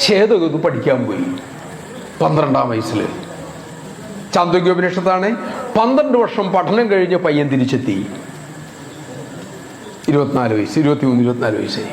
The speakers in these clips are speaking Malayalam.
ശ്വേതകേതു പഠിക്കാൻ പോയി. പന്ത്രണ്ടാം വയസ്സിൽ ചാന്തോഗ്യോപനിഷത്താണ് പന്ത്രണ്ട് വർഷം പഠനം കഴിഞ്ഞ് പയ്യൻ തിരിച്ചെത്തി. ഇരുപത്തിനാല് വയസ്സ് ഇരുപത്തി മൂന്ന് ഇരുപത്തിനാല് വയസ്സായി.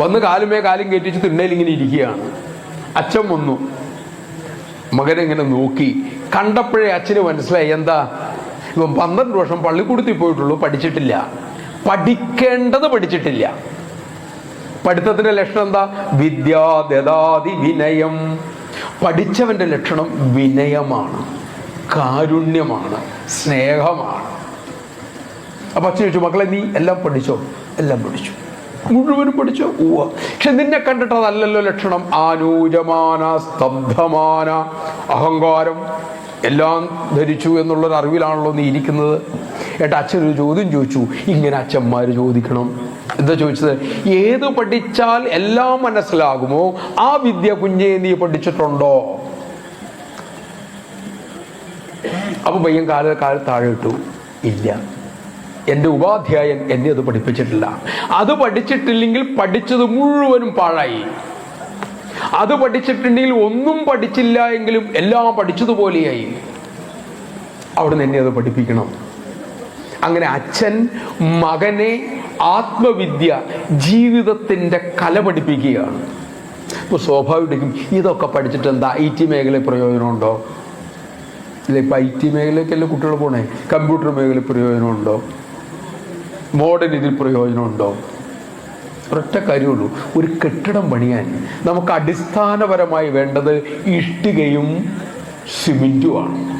വന്ന് കാലുമേ കാലും കയറ്റിച്ച് തിണ്ണയിൽ ഇങ്ങനെ ഇരിക്കുകയാണ്. അച്ഛൻ വന്നു. മകനെങ്ങനെ നോക്കി. കണ്ടപ്പോഴേ അച്ഛന് മനസ്സിലായി എന്താ? ഇവൻ പന്ത്രണ്ട് വർഷം പള്ളിക്കൂടത്തിൽ പോയിട്ടുള്ളൂ പഠിച്ചിട്ടില്ല. പഠിക്കേണ്ടത് പഠിച്ചിട്ടില്ല. പഠിത്തത്തിന്റെ ലക്ഷണം എന്താ? വിദ്യാദാതി വിനയം. പഠിച്ചവന്റെ ലക്ഷണം വിനയമാണ് കാരുണ്യമാണ് സ്നേഹമാണ്. അപ്പൊ അച്ഛൻ ചോദിച്ചു മക്കളെ നീ എല്ലാം പഠിച്ചോ? എല്ലാം പഠിച്ചു. മുഴുവനും പഠിച്ചോ? ഊവ പക്ഷെ നിന്നെ കണ്ടിട്ട് അതല്ലല്ലോ ലക്ഷണം. ആനൂജമാന സ്തബ്ധമാന അഹങ്കാരം. എല്ലാം ധരിച്ചു എന്നുള്ളൊരു അറിവിലാണല്ലോ നീ ഇരിക്കുന്നത്. ഏട്ടാ അച്ഛൻ ഒരു ചോദ്യം ചോദിച്ചു. ഇങ്ങനെ അച്ഛന്മാർ ചോദിക്കണം. എന്താ ചോദിച്ചത്? ഏത് പഠിച്ചാൽ എല്ലാം മനസ്സിലാകുമോ? ആ വിദ്യ കുഞ്ഞെ നീ പഠിച്ചിട്ടുണ്ടോ? അപ്പൊ പയ്യൻ കാല കാല താഴെ ഇട്ടു. ഇല്ല. എന്റെ ഉപാധ്യായൻ എന്നെ അത് പഠിപ്പിച്ചിട്ടില്ല. അത് പഠിച്ചിട്ടില്ലെങ്കിൽ പഠിച്ചത് മുഴുവനും പാഴായി. അത് പഠിച്ചിട്ടുണ്ടെങ്കിൽ ഒന്നും പഠിച്ചില്ല എങ്കിലും എല്ലാം പഠിച്ചതുപോലെയായി. അവിടുന്ന് എന്നെ അത് പഠിപ്പിക്കണം. അങ്ങനെ അച്ഛൻ മകനെ ആത്മവിദ്യ ജീവിതത്തിന്റെ കല പഠിപ്പിക്കുകയാണ്. ഇപ്പോൾ സ്വാഭാവികം ഇതൊക്കെ പഠിച്ചിട്ട് എന്താ ഐ ടി മേഖലയിൽ പ്രയോജനമുണ്ടോ? ഇല്ല ഇപ്പം ഐ ടി മേഖലയ്ക്കല്ലേ കുട്ടികൾ പോണേ? കമ്പ്യൂട്ടർ മേഖലയിൽ പ്രയോജനമുണ്ടോ? മോഡേൺ ഇതിൽ പ്രയോജനമുണ്ടോ? ഒരൊറ്റ കാര്യമുള്ളൂ ഒരു കെട്ടിടം പണിയാൻ. നമുക്ക് അടിസ്ഥാനപരമായി വേണ്ടത് ഇഷ്ടികയും സിമെന്റുമാണ്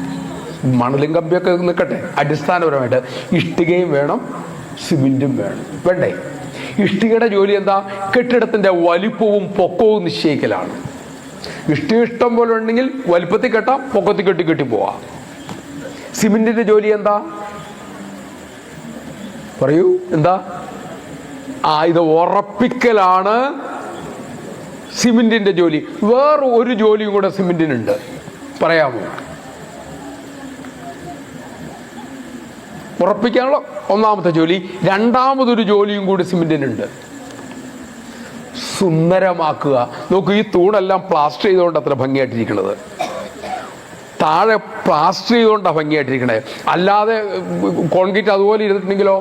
മണലും കമ്പിയൊക്കെ നിൽക്കട്ടെ. അടിസ്ഥാനപരമായിട്ട് ഇഷ്ടികയും വേണം സിമെന്റും വേണം. വേണ്ടേ? ഇഷ്ടികയുടെ ജോലി എന്താ? കെട്ടിടത്തിന്റെ വലിപ്പവും പൊക്കവും നിശ്ചയിക്കലാണ്. ഇഷ്ടിക ഇഷ്ടം പോലെ ഉണ്ടെങ്കിൽ വലിപ്പത്തിൽ കെട്ടാം പൊക്കത്തിൽ കെട്ടി കെട്ടി പോവാം. സിമെന്റിന്റെ ജോലി എന്താ? പറയൂ. എന്താ? ആ ഇത് ഉറപ്പിക്കലാണ് സിമെന്റിന്റെ ജോലി. വേറെ ഒരു ജോലിയും കൂടെ സിമെന്റിനുണ്ട്. പറയാമോ? ഉറപ്പിക്കാനുള്ള ഒന്നാമത്തെ ജോലി. രണ്ടാമതൊരു ജോലിയും കൂടി സിമെന്റിനുണ്ട്. സുന്ദരമാക്കുക. നോക്കൂ ഈ തൂണെല്ലാം പ്ലാസ്റ്റർ ചെയ്തുകൊണ്ട് അത്ര ഭംഗിയായിട്ടിരിക്കുന്നത് താഴെ പ്ലാസ്റ്റർ ചെയ്തുകൊണ്ടാണ് ഭംഗിയായിട്ടിരിക്കണേ. അല്ലാതെ കോൺക്രീറ്റ് അതുപോലെ ഇരുന്നിട്ടുണ്ടെങ്കിലോ?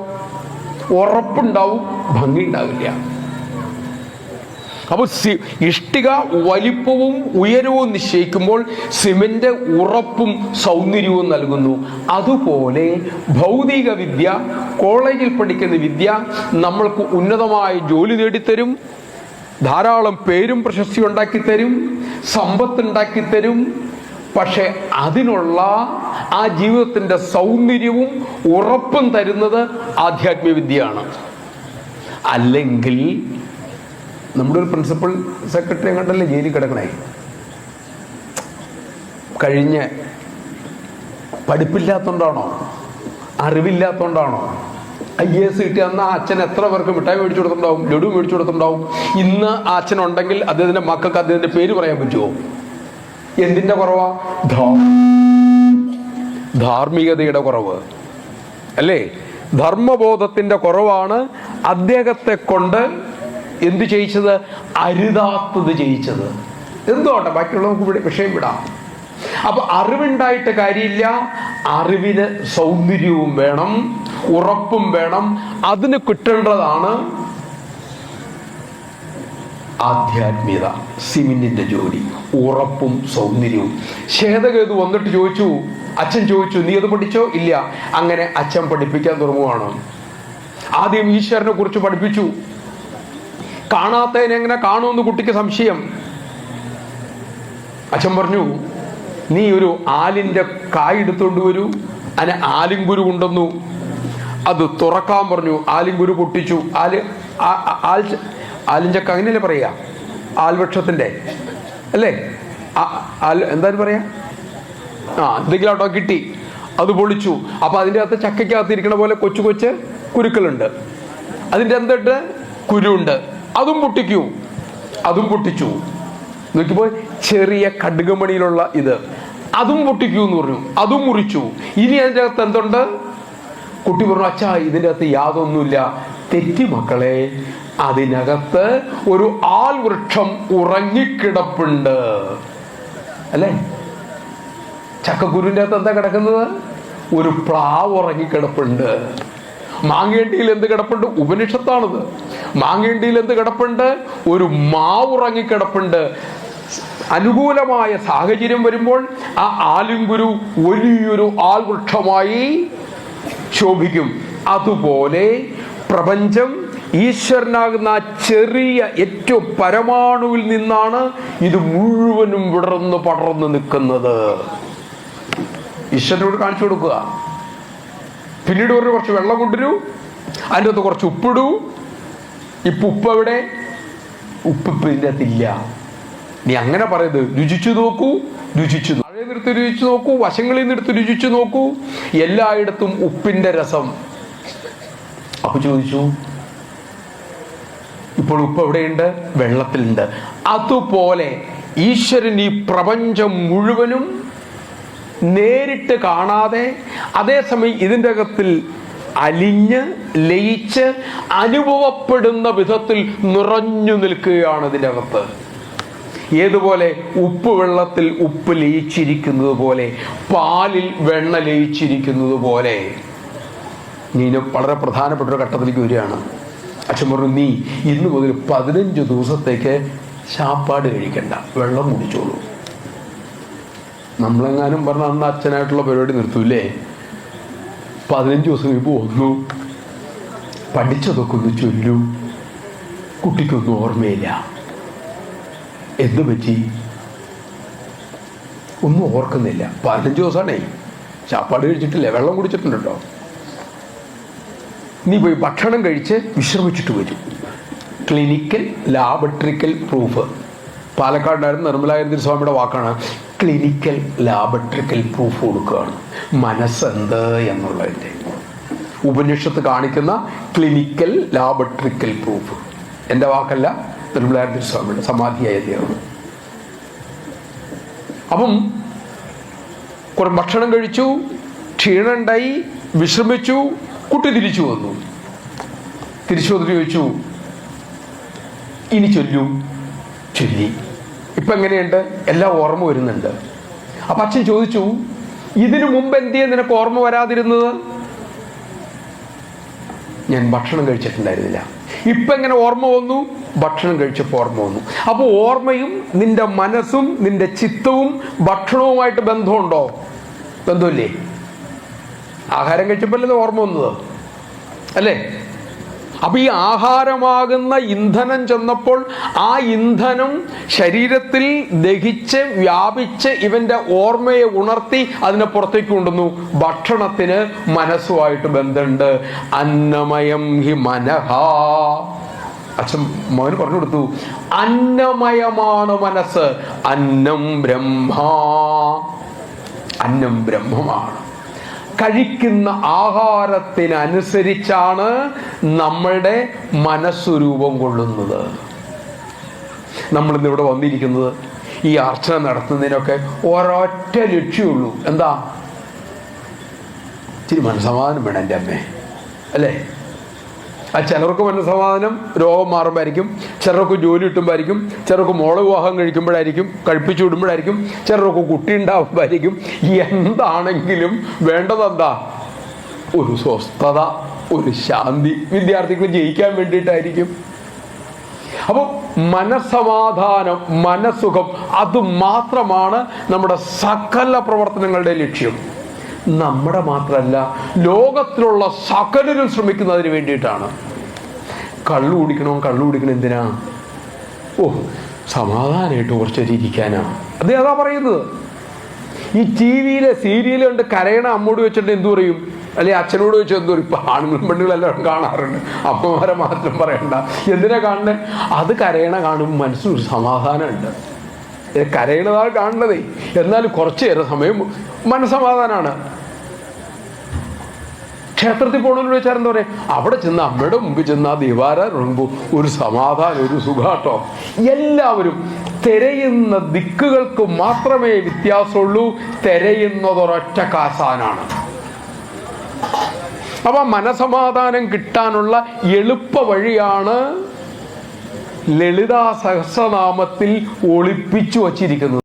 ഉറപ്പുണ്ടാവും ഭംഗി ഉണ്ടാവില്ല അപ്പോൾ ഇഷ്ടിക വലിപ്പവും ഉയരവും നിശ്ചയിക്കുമ്പോൾ സിമെന്റ് ഉറപ്പും സൗന്ദര്യവും നൽകുന്നു. അതുപോലെ ഭൗതിക വിദ്യ കോളേജിൽ പഠിക്കുന്ന വിദ്യ നമ്മൾക്ക് ഉന്നതമായ ജോലി നേടിത്തരും. ധാരാളം പേരും പ്രശസ്തി ഉണ്ടാക്കി തരും സമ്പത്ത് ഉണ്ടാക്കി തരും പക്ഷെ അതിനുള്ള ആ ജീവിതത്തിന്റെ സൗന്ദര്യവും ഉറപ്പും തരുന്നത് ആധ്യാത്മിക വിദ്യയാണ്. അല്ലെങ്കിൽ നമ്മുടെ ഒരു പ്രിൻസിപ്പൽ സെക്രട്ടറി കണ്ടല്ലേ ജയിലിൽ കിടക്കണേ? കഴിഞ്ഞ പഠിപ്പില്ലാത്തോണ്ടാണോ? അറിവില്ലാത്തോണ്ടാണോ? ഐ എ എസ് കിട്ടിയ അന്ന് അച്ഛൻ എത്ര പേർക്ക് മിഠായി മേടിച്ചു കൊടുത്തിട്ടുണ്ടാവും? ലഡു മേടിച്ചു കൊടുത്തിട്ടുണ്ടാവും? ഇന്ന് അച്ഛൻ ഉണ്ടെങ്കിൽ അദ്ദേഹത്തിന്റെ മക്കൾക്ക് അദ്ദേഹത്തിന്റെ പേര് പറയാൻ പറ്റുമോ എന്തിന്റെ കുറവാ? ധാർമ്മികതയുടെ കുറവ്. അല്ലേ? ധർമ്മബോധത്തിന്റെ കുറവാണ് അദ്ദേഹത്തെ കൊണ്ട് എന്ത് ചെയ്യിച്ചത് അരുതാത്തത് ചെയ്യിച്ചത് എന്തുകൊണ്ട്? ബാക്കിയുള്ള നമുക്ക് ഇവിടെ വിഷയം വിടാം. അപ്പൊ അറിവുണ്ടായിട്ട് കാര്യമില്ല. അറിവിന് സൗന്ദര്യവും വേണം. ഉറപ്പും വേണം. അതിന് കിട്ടേണ്ടതാണ് ആധ്യാത്മികത സിമിന്റിന്റെ ജോലി ഉറപ്പും സൗന്ദര്യവും. ശ്വേതകേതു വന്നിട്ട് ചോദിച്ചു. അച്ഛൻ ചോദിച്ചു നീ അത് പഠിച്ചോ? ഇല്ല. അങ്ങനെ അച്ഛൻ പഠിപ്പിക്കാൻ തുടങ്ങുവാണ്. ആദ്യം ഈശ്വരനെ കുറിച്ച് പഠിപ്പിച്ചു. കാണാത്തതിനെ എങ്ങനെ കാണുമെന്ന് കുട്ടിക്ക് സംശയം? അച്ഛൻ പറഞ്ഞു നീ ഒരു ആലിന്റെ കായ് എടുത്തുകൊണ്ട് വരൂ. അതിനെ ആലിങ്കുരു കൊണ്ടുവന്നു. അത് തുറക്കാൻ പറഞ്ഞു. ആലിങ്കുരു പൊട്ടിച്ചു. ആൽ ആൽ ആലിഞ്ചക്ക അങ്ങനെയല്ലേ പറയുക ആൽവൃക്ഷത്തിന്റെ അല്ലേ? ആൽ എന്തായാലും പറയാ? ആ എന്തെങ്കിലും ആട്ടോ കിട്ടി. അത് പൊളിച്ചു. അപ്പൊ അതിന്റെ അകത്ത് ചക്കയ്ക്കകത്ത് ഇരിക്കണ പോലെ കൊച്ചു കൊച്ച് കുരുക്കളുണ്ട്. അതിന്റെ എന്തുണ്ട്? കുരുണ്ട്. അതും പൊട്ടിക്കൂ. അതും പൊട്ടിച്ചു. നോക്കിയപ്പോൾ ചെറിയ കടുകമണിയിലുള്ള ഇത്. അതും പൊട്ടിക്കൂ എന്ന് പറഞ്ഞു. അതും മുറിച്ചു. ഇനി അതിന്റെ അകത്ത് എന്തുണ്ട്? കുട്ടി പറഞ്ഞു അച്ഛാ ഇതിന്റെ അകത്ത് യാതൊന്നുമില്ല. തെറ്റി മക്കളെ അതിനകത്ത് ഒരു ആൽവൃക്ഷം ഉറങ്ങിക്കിടപ്പുണ്ട്. അല്ലേ? ചക്കക്കുരുവിന്റെ അകത്ത് എന്താ കിടക്കുന്നത്? ഒരു പ്ലാവ് ഉറങ്ങിക്കിടപ്പുണ്ട്. മാങ്ങേണ്ടിയിൽ എന്ത് കിടപ്പുണ്ട്? ഉപനിഷത്താണിത്. മാങ്ങേണ്ടിയിൽ എന്ത് കിടപ്പുണ്ട്? ഒരു മാവുറങ്ങി കിടപ്പുണ്ട് അനുകൂലമായ സാഹചര്യം വരുമ്പോൾ ആ ആലിംഗുരു വലിയൊരു ആൽവൃക്ഷമായി ശോഭിക്കും. അതുപോലെ പ്രപഞ്ചം ഈശ്വരനാകുന്ന ചെറിയ ഏറ്റവും പരമാണുവിൽ നിന്നാണ് ഇത് മുഴുവനും വിടർന്ന് പടർന്ന് നിൽക്കുന്നത്. ഈശ്വരനോട് കാണിച്ചു കൊടുക്കുക. പിന്നീട് പറഞ്ഞു കുറച്ച് വെള്ളം കൊണ്ടുവരൂ. അതിന്റെ അകത്ത് കുറച്ച് ഉപ്പിടൂ. ഇപ്പൊ ഉപ്പ് എവിടെ? ഉപ്പ് ഇപ്പൊ ഇതിന്റെ അകത്തില്ല. നീ അങ്ങനെ പറയുന്നത് രുചിച്ചു നോക്കൂ രുചിച്ചു താഴെ നിർത്തി രുചിച്ചു നോക്കൂ വശങ്ങളിൽ നിന്ന് എടുത്ത് രുചിച്ചു നോക്കൂ. എല്ലായിടത്തും ഉപ്പിന്റെ രസം. അപ്പൊ ചോദിച്ചു ഇപ്പോൾ ഉപ്പ് എവിടെയുണ്ട്? വെള്ളത്തിലുണ്ട്. അതുപോലെ ഈശ്വരൻ ഈ പ്രപഞ്ചം മുഴുവനും നേരിട്ട് കാണാതെ അതേസമയം ഇതിന്റെ അകത്തിൽ അലിഞ്ഞ് ലയിച്ച് അനുഭവപ്പെടുന്ന വിധത്തിൽ നിറഞ്ഞു നിൽക്കുകയാണ് ഇതിന്റെ അകത്ത്. ഏതുപോലെ ഉപ്പ് വെള്ളത്തിൽ ഉപ്പ് ലയിച്ചിരിക്കുന്നത് പോലെ പാലിൽ വെണ്ണ ലയിച്ചിരിക്കുന്നത് പോലെ. നീ വളരെ പ്രധാനപ്പെട്ട ഒരു ഘട്ടത്തിലേക്ക് വരികയാണ്. അച്ഛൻ പറഞ്ഞു നീ ഇന്ന് മുതൽ പതിനഞ്ച് ദിവസത്തേക്ക് ചാപ്പാട് കഴിക്കണ്ട. വെള്ളം കുടിച്ചോളൂ. നമ്മളെങ്ങാനും പറഞ്ഞ അന്ന് അച്ഛനായിട്ടുള്ള പരിപാടി നിർത്തൂലേ പതിനഞ്ച് ദിവസം കഴിയുമ്പോൾ വന്നു. പഠിച്ചതൊക്കെ ഒന്ന് ചൊല്ലു. കുട്ടിക്കൊന്നും ഓർമ്മയില്ല. എന്ത് പറ്റി? ഒന്നും ഓർക്കുന്നില്ല. പതിനഞ്ച് ദിവസമാണേ. ചാപ്പാട് കഴിച്ചിട്ടില്ല. വെള്ളം കുടിച്ചിട്ടുണ്ടോ? നീ പോയി ഭക്ഷണം കഴിച്ച് വിശ്രമിച്ചിട്ട് വരും. Clinical laboratorical proof. പാലക്കാടിനായിരുന്നു നിർമ്മലാനന്ദ സ്വാമിയുടെ വാക്കാണ്. ക്ലിനിക്കൽ ലാബറട്ടറിക്കൽ പ്രൂഫ് കൊടുക്കുകയാണ്. മനസ്സെന്ത് എന്നുള്ളതിന്റെ. ഉപനിഷത്ത് കാണിക്കുന്ന ക്ലിനിക്കൽ ലാബറട്ടറിക്കൽ പ്രൂഫ് എന്റെ വാക്കല്ല നിർമ്മലാനന്ദ സ്വാമിയുടെ സമാധിയായ അപ്പം കുറെ ഭക്ഷണം കഴിച്ചു ക്ഷീണണ്ടായി വിശ്രമിച്ചു കുട്ടി തിരിച്ചു വന്നു. തിരിച്ചു വന്നിട്ട് ചോദിച്ചു ഇനി ചൊല്ലൂ ചൊല്ലി. ഇപ്പൊ എങ്ങനെയുണ്ട്? എല്ലാം ഓർമ്മ വരുന്നുണ്ട്. അപ്പൊ അച്ഛൻ ചോദിച്ചു ഇതിനു മുമ്പ് എന്തിയെ നിനക്ക് ഓർമ്മ വരാതിരുന്നത്? ഞാൻ ഭക്ഷണം കഴിച്ചിട്ടുണ്ടായിരുന്നില്ല. ഇപ്പൊ എങ്ങനെ ഓർമ്മ വന്നു? ഭക്ഷണം കഴിച്ചപ്പോൾ ഓർമ്മ വന്നു. അപ്പോൾ ഓർമ്മയും നിന്റെ മനസ്സും നിന്റെ ചിത്തവും ഭക്ഷണവുമായിട്ട് ബന്ധമുണ്ടോ? ബന്ധമില്ലേ? ആഹാരം കഴിച്ചപ്പോഴല്ലേ ഓർമ്മ വന്നത്. അല്ലേ? അപ്പൊ ഈ ആഹാരമാകുന്ന ഇന്ധനം ചെന്നപ്പോൾ ആ ഇന്ധനം ശരീരത്തിൽ ദഹിച്ച് വ്യാപിച്ച് ഇവന്റെ ഓർമ്മയെ ഉണർത്തി അതിനെ പുറത്തേക്ക് കൊണ്ടുവന്നു. ഭക്ഷണത്തിന് മനസ്സുമായിട്ട് ബന്ധമുണ്ട്. അന്നമയം ഹി മനഹ. അച്ഛൻ മോന് പറഞ്ഞു കൊടുത്തു. അന്നമയമാണ് മനസ്സ്. അന്നം ബ്രഹ്മ. അന്നം ബ്രഹ്മമാണ്. കഴിക്കുന്ന ആഹാരത്തിനനുസരിച്ചാണ് നമ്മളുടെ മനസ്സ് രൂപം കൊള്ളുന്നത്. നമ്മളിന്ന് ഇവിടെ വന്നിരിക്കുന്നത് ഈ അർച്ചന നടത്തുന്നതിനൊക്കെ ഒരൊറ്റ ലക്ഷ്യമുള്ളൂ എന്താ? ഇച്ചിരി മനസ്സമാധാനം വേണം എന്റെ അമ്മേ. അല്ലേ? ചിലർക്ക് മനസ്സമാധാനം രോഗം മാറുമ്പോഴായിരിക്കും. ചിലർക്ക് ജോലി കിട്ടുമ്പോഴായിരിക്കും. ചിലർക്ക് മോൾ വിവാഹം കഴിക്കുമ്പോഴായിരിക്കും. കഴിപ്പിച്ചു വിടുമ്പോഴായിരിക്കും. ചിലർക്ക് കുട്ടി ഉണ്ടാകുമ്പോഴായിരിക്കും എന്താണെങ്കിലും വേണ്ടതെന്താ ഒരു സ്വസ്ഥത ഒരു ശാന്തി. വിദ്യാർത്ഥികൾ ജയിക്കാൻ വേണ്ടിയിട്ടായിരിക്കും. അപ്പോൾ മനസ്സമാധാനം മനസ്സുഖം അത് മാത്രമാണ് നമ്മുടെ സകല പ്രവർത്തനങ്ങളുടെ ലക്ഷ്യം. നമ്മുടെ മാത്രമല്ല ലോകത്തിലുള്ള സകലരും ശ്രമിക്കുന്നതിന് വേണ്ടിയിട്ടാണ്. കള്ളു കുടിക്കണോ കള്ളു കുടിക്കണം എന്തിനാ? ഓ സമാധാനമായിട്ട് കുറച്ചേരി ഇരിക്കാനാ. അത് അതാ പറയുന്നത്? ഈ ടി വിയിലെ സീരിയൽ കണ്ട് കരയണ അമ്മോട് വെച്ചിട്ട് എന്തു പറയും? അല്ലെ അച്ഛനോട് വെച്ച് എന്തോ ഇപ്പൊ ആണുങ്ങളും പെണ്ണുകളെല്ലാം കാണാറുണ്ട്. അമ്മമാരെ മാത്രം പറയണ്ട. എന്തിനാ കാണുന്നത് അത് കരയണ കാണുമ്പോൾ മനസ്സിനൊരു സമാധാനമുണ്ട്. കരയണതാണ് കാണുന്നതേ എന്നാലും കുറച്ച് നേരം സമയം മനസ്സമാധാനമാണ് ക്ഷേത്രത്തിൽ പോകണമെന്ന് ചോദിച്ചാൽ എന്താ പറയുക അവിടെ ചെന്ന് അമ്മയുടെ മുമ്പിൽ ചെന്ന് ആ ദീപാരാധന തുടങ്ങുമ്പോൾ ഒരു സമാധാനം ഒരു സുഖാട്ടോ. എല്ലാവരും തിരയുന്ന ദിക്കുകൾക്ക് മാത്രമേ വ്യത്യാസമുള്ളൂ. തിരയുന്നതൊരൊറ്റ കാസാനാണ്. അപ്പൊ മനസമാധാനം കിട്ടാനുള്ള എളുപ്പ വഴിയാണ് ലളിതാ സഹസ്രനാമത്തിൽ ഒളിപ്പിച്ചു വച്ചിരിക്കുന്നത്.